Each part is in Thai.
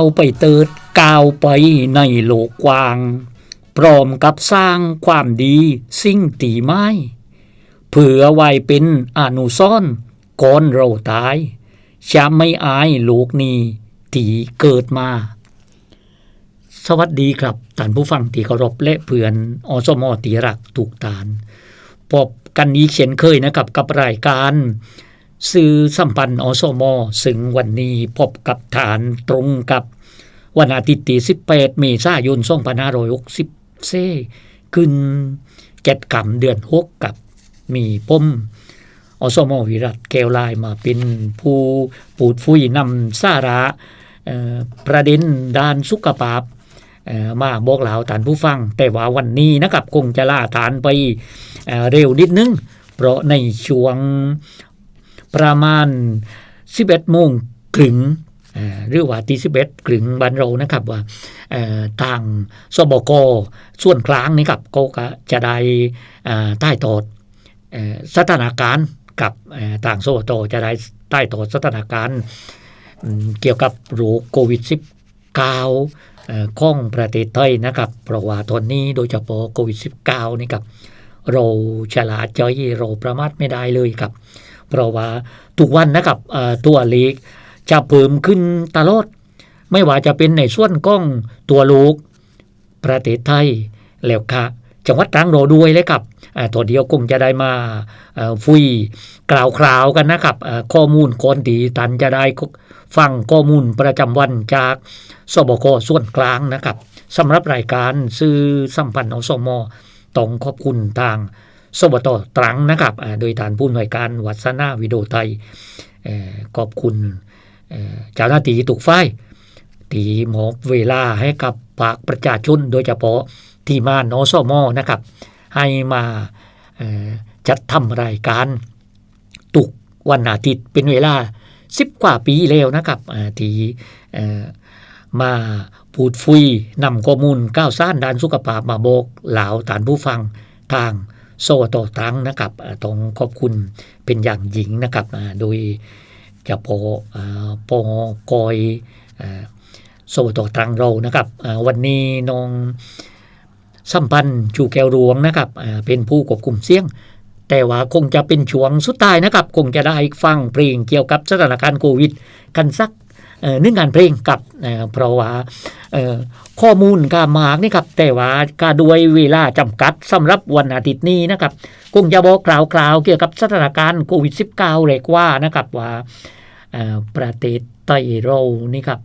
าวไปเติดก้าวไปในโลกกว้าง พร้อมกับสร้างความดีสิ่งตีไม้เผื่อไว้เป็นอนุซ่อนก่อนเราตาย จะไม่อายโลกนี้ที่เกิดมา สวัสดีครับท่านผู้ฟังที่เคารพและเพื่อนอสมอตีรักถูกตานพบกันอีกเช่นเคยนะครับกับรายการ สื่อสัมพันธ์อสมซึ่งวันนี้พบกับฐานตรงกับวันอาทิตย์ที่18เมษายน2560เซขึ้นเจ็ดกำเดือน6กับมีป้มอสมวิรัตแก้วลายมาเป็นผู้ปูดฟุยนำสาระเออประเด็นด้านสุขภาพเอ่อมาบอกเหล่าฐานผู้ฟัง แต่ว่าวันนี้นะครับคงจะล่าฐานไปเเร็วนิดนึง เพราะในช่วง ประมาณ 11โมงครึ่งหรือว่าตี11ครึ่งบ้านเรานะครับว่าเอ่อทางสบกส่วนกลางนี่ครับก็ก็จะได้ใต้ตอดสถานการณ์กับเอ่างสบตจะได้ใต้ตอดสถานการณ์เกี่ยวกับโรคโควิด -19 เอ่อของประเทศไทยนะครับเพราะว่าตอนนี้โดยเฉพาะโควิด -19 นี่ครับเราฉลาดใจเราประมาทไม่ได้เลยครับ เพราะว่าทุกวันนะครับตัวเลขจะเพิ่มขึ้นตลอด ไม่ว่าจะเป็นในส่วนก้องตัวลูก ประเทศไทยแล้วค่ะจังหวัดตรังเราด้วยเลยครับตัวเดียวคงจะได้มาฟุยกล่าวคราวกันนะครับข้อมูลคนดีตันจะได้ฟังข้อมูลประจำวันจากสบคส่วนกลางนะครับสำหรับรายการซื้อสัมพันธ์อสมต้องขอบคุณทาง สบตตรังนะครับ โดยฐานผู้อำนวยการวัฒนาวิโดไทยขอบคุณเจ้าหน้าที่ทุกฝ่ายที่มอบเวลาให้กับภาคประชาชนโดยเฉพาะที่มานอสมอนะครับ ให้มาจัดทำรายการตุกวันอาทิตย์เป็นเวลา10กว่าปีแล้วนะครับที่มาพูดฟุยนำข้อมูลก้าวสร้างด้านสุขภาพมาบอกเหล่าฐานผู้ฟังทาง โซโตตรังนะครับต้องขอบคุณเป็นอย่างยิ่งนะครับโดยเฉพาะอ่าปอกอยโซโตตรังเรานะครับวันนี้น้องสัมพันธ์จูแก้วหลวงนะครับเป็นผู้ควบคุมเสียง แต่ว่าคงจะเป็นช่วงสุดท้ายนะครับ คงจะได้ฟังเพลงเกี่ยวกับสถานการณ์โควิด กันสัก เอ่องงานเพลงกับเพราะว่าข้อมูลกามากนี่ครับแต่ว่าก็ด้วยเวลาจำกัดสำหรับวันอาทิตย์นี้นะครับคงจะบอกกล่าวๆเกี่ยวกับสถานการณ์โควิด -19 เลยว่านะครับว่าประเทศไทยเรานี่ครับ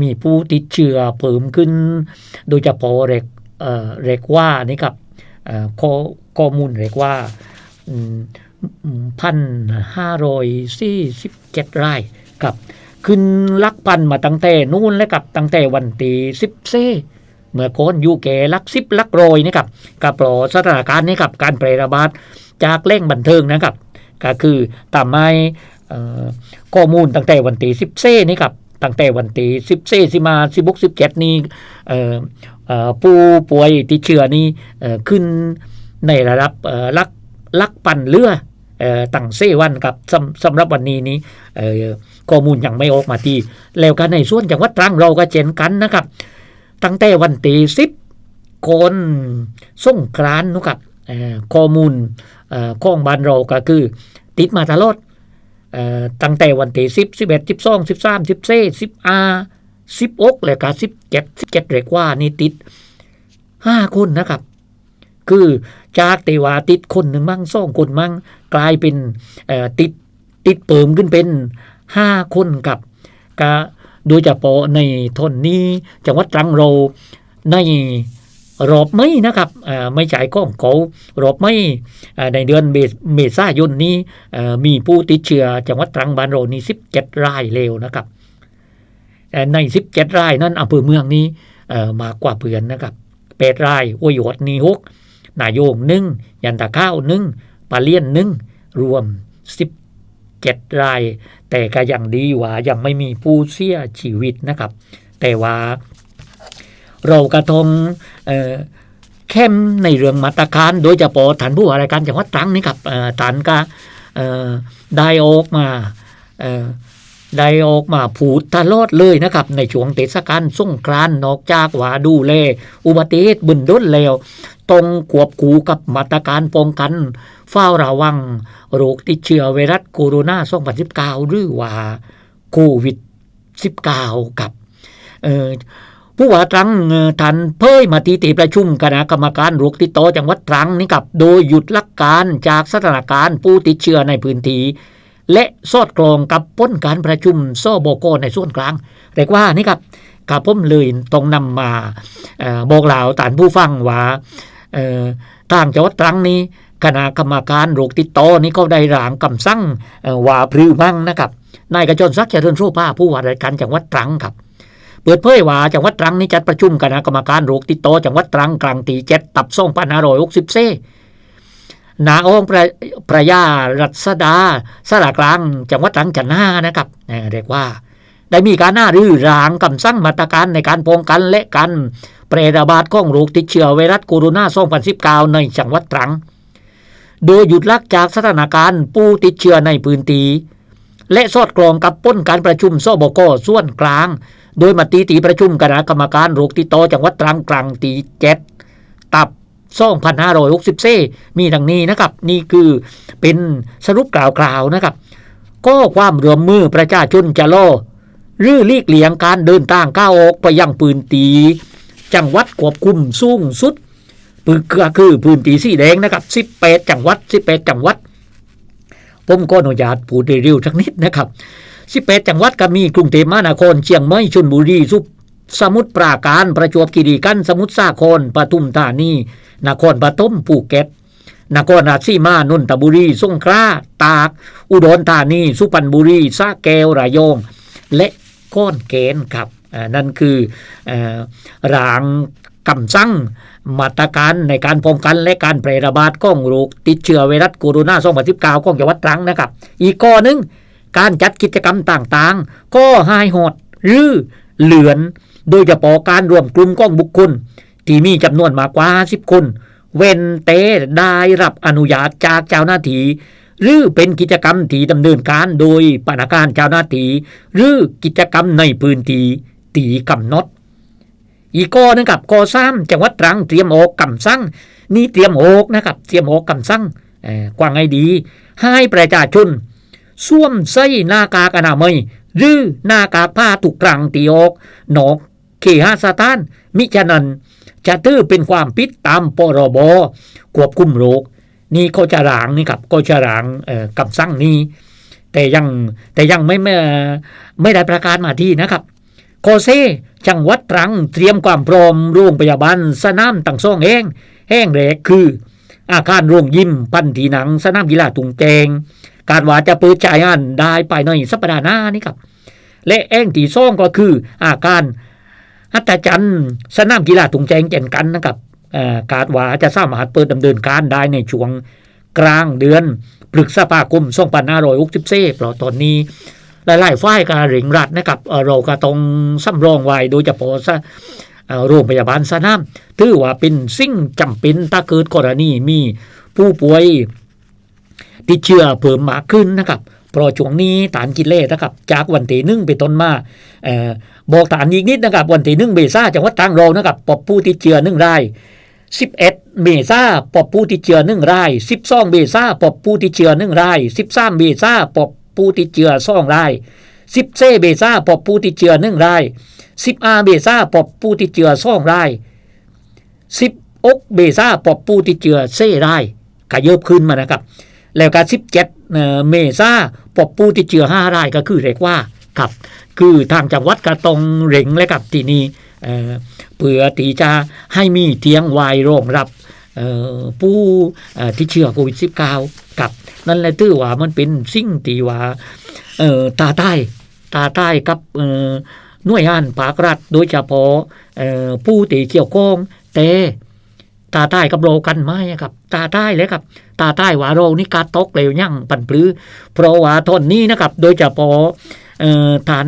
มีผู้ติดเชื้อเพิ่มขึ้น โดยเฉพาะเรกเอ่อเรกว่านี่ครับข้อข้อมูลเรกว่าพันห้าร้อยสี่สิบเจ็ดรายครับ ขึ้นลักพันมาตั้งแต่นู่นแล้วกับตั้งแต่วันที่สิบเซเมื่อก่อนอยู่แก่ลักสิบลักโรยนี่ครับกับปลอสถานการณ์นี้ครับการแพร่ระบาดจากแหล่งบันเทิงนะครับ ก็คือตามไม่ข้อมูลตั้งแต่วันที่สิบเซนี่ครับตั้งแต่วันที่สิบเซสิมาสิบุกสิบเจ็ดนี้ผู้ป่วยติดเชื้อนี่ขึ้นในระดับลักลักปันเรืออตั้งเซวันครับสำสำหรับวันนี้นี้ ข้อมูลยังไม่ออกมาทีแล้วกันในส่วนจังหวัดตรังเราก็เช่นกันนะครับ ตั้งแต่วันที่สิบคนส่งกรานนะครับข้อมูลเอ่อของบ้านเราก็คือ ติดมาตลอดตั้งแต่วันที่สิบสิบเอ็ดสิบสองสิบสามสิบสี่สิบอาสิบอกแล้วก็สิบเจ็ดสิบเจ็ดเรียกว่านี่ติดห้าคนนะครับ คือจากต่ว่าติดคนหนึ่งมั่งสองคนมั่งกลายเป็นติดติดเปิมขึ้นเป็น ห้าคนกับก็โดยเฉพาะในทนนี้จังหวัดตรังเราในรอบไม่นะครับไม่ใช่ข้องเขารอบไม่ในเดือนเมษายนนี้มีผู้ติดเชื้อจังหวัดตรังบ้านเรานี่สิบเจ็ดรายเร็วนะครับในสิบเจ็ดรายนั้นอำเภอเมืองนี้มากกว่าเพื่อนนะครับแปดรายอวยหดนีหกนายโยงหนึ่งยันตะข้าวหนึ่งปลาเลียนหนึ่งรวมสิ เจ็ดราย แต่ก็ยังดีว่ายังไม่มีผู้เสียชีวิตนะครับ แต่ว่าเรากระทงเอ่อเข้มในเรื่องมาตรการ โดยเฉพาะฐานผู้อะไรการจังหวัดตรังนี่ครับฐานก็ได้ออกมาเอ่อ ได้ออกมาพูดตลอดเลยนะครับ ในช่วงเทศกาลสงกรานต์นอกจากว่าดูแลอุบัติเหตุบนด้นแล้วต้องควบคู่กับมาตรการป้องกันเฝ้าระวัง โรคติดเชื้อไวรัสโคโรนา 2019 หรือว่าโควิด 19 กับเผู้ว่าตรังท่านเผยมาที่ติประชุมคณะกรรมการโรคติดต่อจังหวัดตรังนี่กับ โดยหยุดลักการจากสถานการณ์ผู้ติดเชื้อในพื้นที่ และสอดคล้องกับพ้นการประชุมซบกในส่วนกลางเรียกว่านี่ครับกับผมเลยต้องนำมาออบอกเล่าตานผู้ฟังว่าทางจังหวัดตรังนี้คณะกรรมการโรคติดต่อนี่ก็ได้ร่างคำสั่งว่าพรือมั่งนะครับนายกระจรศักย์เจริญโชภาผู้ว่าราชการจังหวัดตรังครับ เปิดเผยว่าจังหวัดตรังนี้จัดประชุมคณะกรรมการโรคติดต่อจังหวัดตรังกลางตีเจ็ดตับส่งพันห้าร้อยหกสิบเซ นาองค์พระพระยารัศดาสระกลางจังหวัดตรังจันนานะครับเรียกว่า ได้มีการหน้ารือรางคำสั่งมาตรการในการป้องกันและกันแพร่ระบาดของโรคติดเชื้อไวรัสโคโรนา2019 ในจังหวัดตรัง โดยหยุดลักจากสถานการณ์ผู้ติดเชื้อในพื้นที่และสอดคล้องกับพ้นการประชุมสบกส่วนกลาง โดยมติตีประชุมคณะกรรมการโรคติดต่อจังหวัดตรังกลางตีเจ็ดตับ 2,560เซมีดังนี้นะครับ นี่คือเป็นสรุปกล่าวๆนะครับ ก็ความรวมมือประชาชนจะล่อหรือลีกเลี่ยงการเดินทางก้าวออกไปยังปืนตี จังหวัดควบคุมสูงสุดปืนก็คือพื้นที่สีแดงนะครับ 18 จังหวัด 18 จังหวัด ผมก็อนุญาตพูดเร็วๆสักนิดนะครับ 18 จังหวัดก็มีกรุงเทพมหานครเชียงใหม่ชลบุรีสุ สมุทรปราการประจวบคีรีขันธ์สมุทรสาครปทุมธานีนครปฐมภูเก็ตนครราชสีมานนทบุรีสงขลาตาก อุดรธานี สุพรรณบุรีสระแก้วระยอง และก้อนเกณฑ์ครับอ่านั่นคืออ่อรางกำสั่งมาตรการในการป้องกันและการแพร่ระบาดของโรคติดเชื้อไวรัสโคโรนา2019ของจังหวัดตรังนะครับ อีกข้อหนึง การจัดกิจกรรมต่างๆ ก็หายหดหรือเหลือน โดยเฉพาะการรวมกลุ่มของบุคคล ที่มีจำนวนมากกว่า 10 คน เว้นเตได้รับอนุญาตจากเจ้าหน้าที่หรือเป็นกิจกรรมที่ดำเนินการโดยปณการเจ้าหน้าที่หรือกิจกรรมในพื้นที่ตีกำหนดอีกข้อนึงกับข้อสามจังหวัดตรังเตรียมออกคำสั่งนี่เตรียมออกนะครับเตรียมออกคำสั่งกว้างไงดี ให้ประชาชนสวมใส่หน้ากากอนามัยหรือหน้ากากผ้าถูกกลางตีออกนอก เคหสถาน มิฉะนั้น จะถือเป็นความผิดตามปรบควบคุมโรค นี่เขาจะรางนี่ครับก็จะรางเอ่อคำสั่งนี้ แต่ยังแต่ยังไม่ไม่ไม่ได้ประกาศมาที่นะครับโคเซจังหวัดตรังเตรียมความพร้อมโรงพยาบาลสนามตั้งซ่องแห้งแห้งแรกคือ อาคารโรงยิมพันธีหนัง สนามกีฬาตุงแจง การว่าจะเปิดจ่ายงานได้ภายในสัปดาห์หน้านี่ครับ และแองที่ซ่องก็คืออาการ อัตจันทร์สนามกีฬาตุงแจงเจนกันนะครับเอ่อคาดว่าจะสามารถเปิดดำเนินการได้ในช่วงกลางเดือนพฤษภาคม2564เพราะตอนนี้หลายๆฝ่ายก็เร่งรัดนะครับเราก็ต้องสำรองไว้โดยเฉพาะซะโรงพยาบาลสนามถือว่าเป็นสิ่งจำเป็นถ้าเกิดกรณีมีผู้ป่วยติดเชื้อเพิ่มมากขึ้นนะครับ เพราะช่วงนี้ฐานกินเล่นะครับ จากวันที่หนึ่งไปต้นมาเออบอกฐานอีกนิดนะครับ วันที่หนึ่งเมษาจังหวัดตรังเรานะครับพบผู้ติดเชื้อหนึ่งราย11 เมษาพบผู้ติดเชื้อหนึ่งราย 12 เมษาพบผู้ติดเชื้อหนึ่งราย 13 เมษาพบผู้ติดเชื้อสองราย10เซเมษาพบผู้ติดเชื้อหนึ่งราย 15 เมษาพบผู้ติดเชื้อสองราย10อกเมษาพบผู้ติดเชื้อเซรายขยับขึ้นมานะครับ แล้วก็17เอ่อเมษาพบผู้ติดเชื้อ5รายก็คือเรียกว่าครับคือทางจังหวัดก็ต้องเร่งเลยครับที่นี่เอ่อเพื่อที่จะให้มีเตียงวายรองรับผู้ที่เชื้อโควิด -19 กับนั่นแหละถือว่ามันเป็นสิ่งที่ว่าตาใต้ตาใต้กับเอ่อหน่วยงานภาครัฐ โดยเฉพาะผู้ที่เกี่ยวข้องแต่ ตาใต้กับโรกันไหมครับ ตาใต้เลยครับ ตาใต้ว่าโรนี่กาตกเร็วยั่งปั่นปลื้อเพราะว่าทนนี้นะครับ โดยเฉพาะเอ่อฐาน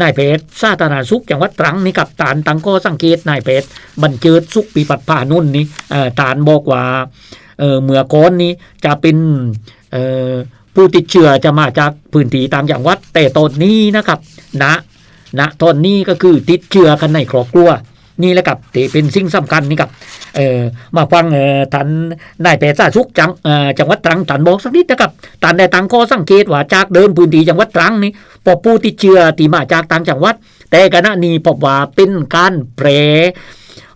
นายเพชรสาธาสุขจังหวัดตรังนี่กับฐานตังก็สังเกตนายเพชรบรรเจิดสุขปีปัดผ่านุ่นนี่ฐานบอกว่าเมื่อก่อนนี้จะเป็นผู้ติดเชื้อจะมาจากพื้นที่ต่างจังหวัดแต่ตอนนี้นะครับณณตอนนี้ก็คือติดเชื้อกันในครอบครัว นี่แหละครับที่เป็นสิ่งสำคัญนี่ครับเออมาฟังเออท่านนายแพทย์สาธารณสุขจังเออจังหวัดตรังท่านบอกสักนิดนะครับท่านได้ตั้งข้อสังเกตว่าจากเดิมพื้นที่จังหวัดตรังนี่พบผู้ติดเชื้อที่มาจากต่างจังหวัด แต่ขณะนี้พบว่าเป็นการแพร่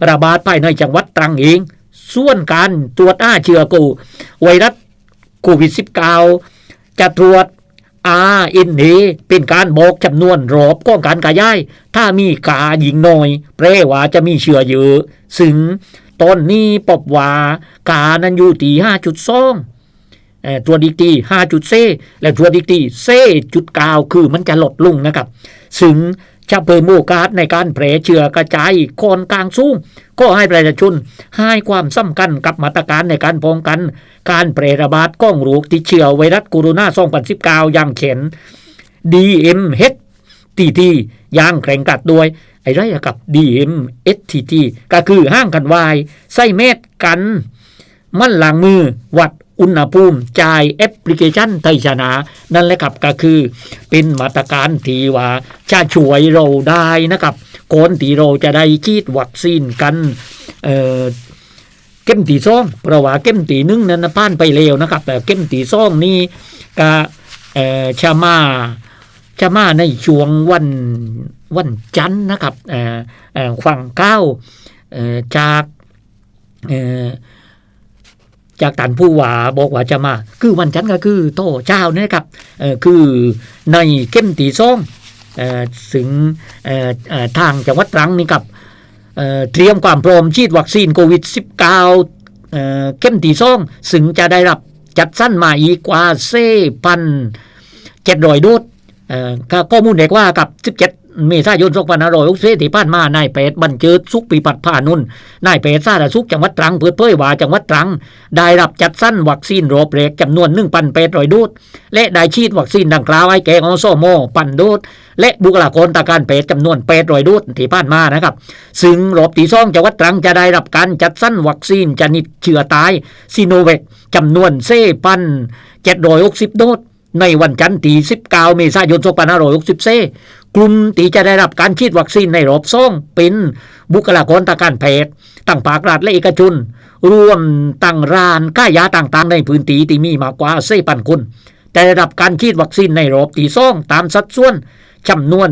ระบาดภายในจังหวัดตรังเอง ส่วนการตรวจอ้าเชื้อกูไวรัสโควิด -19 จะตรวจ RNA เป็นการบอกจำนวนรอบก้องการกระจาย ถ้ามีกาหญิงน้อยแปลว่าจะมีเชื้อเยอะ ซึ่งตอนนี้ปบว่ากานั้นอยู่ที่5.2เอ่อตัวดีกที5จุดเซและตัวดีกทีเซจุดก้าคือมันจะลดลงนะครับ ซึ่ง จะเพิ่มโอกาสในการแพร่เชื้อกระจายคนกลางสูงก็ให้ประชาชนให้ความสำคัญกับมาตรการในการป้องกัน การแพร่ระบาดของโรคติดเชื้อไวรัสโคโรนา 2019 อย่างเข็น DMHTT อย่างแข่งกัดด้วย ไอ้ไรกับ DMHTT ก็คือห้างกันวาย ใส่เม็ดกัน มันล้างมือวัด อุณหภูมิจ่ายแอปพลิเคชันไทยชนะ นั่นแหละครับก็คือ เป็นมาตรการที่ว่าจะช่วยเราได้นะครับก่อนที่เราจะได้ฉีดวัคซีนกันเออเข็มตีซ่องเพราะว่าเข็มตีนึ่งนั้นนะผ่านไปเร็วนะครับแต่เข็มตีซ่องนี่ก็เออชามาชามาในช่วงวันวันจันทร์นะครับเออฝั่งเก้าเออจากเออ จากตันผู้ว่าบอกว่าจะมา คือวันจันทร์ก็คือโตเช้าเนี่ยครับคือในเข้มตีส้มเอ่อถึงทางจังหวัดตรังนี่ครับเตรียมความพร้อมฉีดวัคซีนโควิด -19 เเข้มตีส้มซึ่งจะได้รับจัดสั้นมาอีกกว่าเซพันเจ็ดรอยโดสก็ข้อมูลเด็กว่ากับ17เมษายน2564ที่ผ่านมานายเป็ดบรรเจิดสุขปีปัดผ่านุนนายเปรตซาดสุขจังหวัดตรังเปิดเผยว่าจังหวัดตรัง ได้รับจัดสั้นวัคซีนโรบเรกจำนวน1,800โดสและได้ฉีดวัคซีนดังกล่าวให้แก่อสมปันโดสและบุคลากรทางการแพทย์จำนวน800โดสที่ผ่านมานะครับ ซึ่งรอบที่สองจังหวัดตรังจะได้รับการจัดสั้นวัคซีนชนิดเชื้อตายซีโนเวคจำนวนเซพัน760โดส ในวันจันทร์ที่19เมษายน2564กลุ่มที่จะได้รับการฉีดวัคซีนในรอบสองเป็นบุคลากรทางการแพทย์ตั้งภาครัฐและเอกชนรวมตั้งร้านค้ายาต่างๆ ในพื้นที่ที่มีมากกว่า4,000คนแต่ได้รับการฉีดวัคซีนในรอบที่สองตามสัดส่วนจำนวน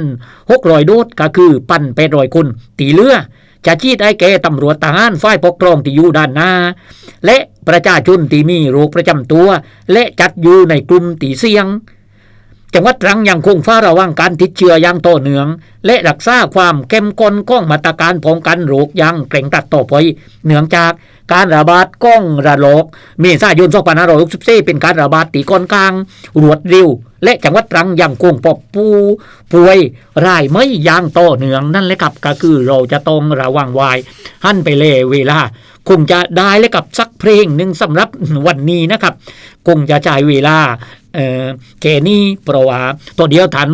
3,600โดสก็คือ1,800คนตีเลือ จะชี้ได้แก่ตำรวจทหารฝ่ายปกครองที่อยู่ด้านหน้า และประชาชนที่มีโรคประจำตัว และจัดอยู่ในกลุ่มตีเสี่ยง จังหวัดตรังยังคงเฝ้าระวังการติดเชื้ออย่างต่อเนื่อง และรักษาความเข้มข้นของมาตรการป้องกันโรคอย่างเคร่งครัดต่อไปเนื่องจากการระบาดก้องระลอกเมษายน2564เป็นการระบาดตีก้อนกลาง รวดเร็ว และจังหวัดตรังยังคงพบผู้ป่วยรายไม่ย่างต่อเนื่องนั่นแหละครับก็คือเราจะต้องระวังไว้หันไปเลยเวลาคงจะได้เลยกับสักเพลงหนึ่งสำหรับวันนี้นะครับ คงจะจ่ายเวลา แค่นี้เพราะว่าตัวเดียวทัน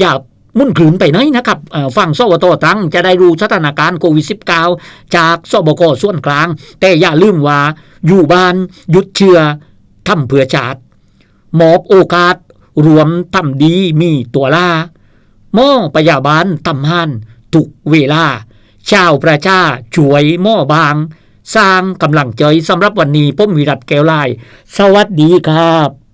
อย่ามุ่นขืนไปไหนนะครับฟังสวตตรังจะได้รู้สถานการณ์โควิด -19 จากสบคส่วนกลาง แต่อย่าลืมว่า อยู่บ้านหยุดเชื้อทำเพื่อชาติมอบโอกาส รวมทำดีมีตัวล่าหม้อพยาบาลทำหันทุกเวลาชาวประชาช่วยหม้อบาง สร้างกำลังใจสำหรับวันนี้ผมวิรัตแก้วลาย สวัสดีครับ